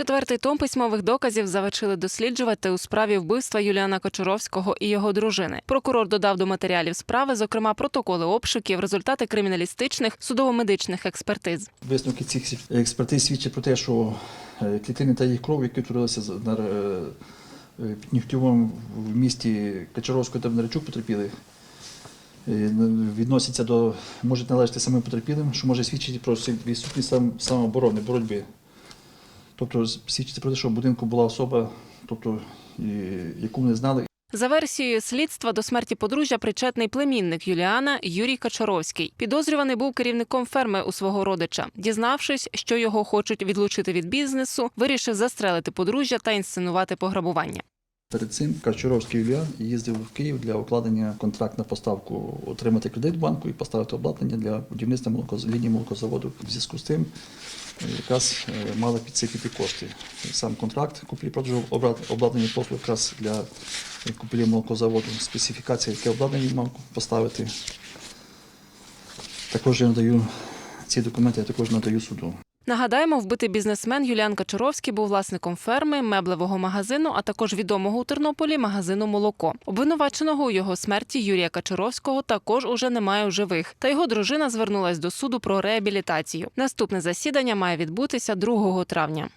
Четвертий том письмових доказів завершили досліджувати у справі вбивства Юліана Кочуровського і його дружини. Прокурор додав до матеріалів справи, зокрема, протоколи обшуків, результати криміналістичних судово-медичних експертиз. Висновки цих експертиз свідчать про те, що е, клітини та їх кров, які утворилися на е, е, в місті Качаровського та Бондарчук потерпілих, е, відносяться до, можуть належати самим потерпілим, що може свідчити про відсутність самооборони, боротьби. Тобто свідчиться про те, що в будинку була особа, тобто, яку вони знали, За версією слідства до смерті подружжя причетний племінник Юліана Юрій Качаровський. Підозрюваний був керівником ферми у свого родича. Дізнавшись, що його хочуть відлучити від бізнесу, вирішив застрелити подружжя та інсценувати пограбування. Перед цим Качуровський Юліан їздив в Київ для укладення контракт на поставку, отримати кредит банку і поставити обладнання для будівництва молокоз... лінії молокозаводу. В зв'язку з тим якраз е, мали підсипіти кошти. Сам контракт куплі-продажу обла- обладнання послуг якраз для купівлі молокозаводу, специфікація, яке обладнання мав поставити. Також я надаю ці документи, я також надаю суду. Нагадаємо, вбитий бізнесмен Юліан Качаровський був власником ферми, меблевого магазину, а також відомого у Тернополі магазину Молоко. Обвинуваченого у його смерті Юрія Качаровського також уже немає у живих. Та його дружина звернулась до суду про реабілітацію. Наступне засідання має відбутися 2 травня.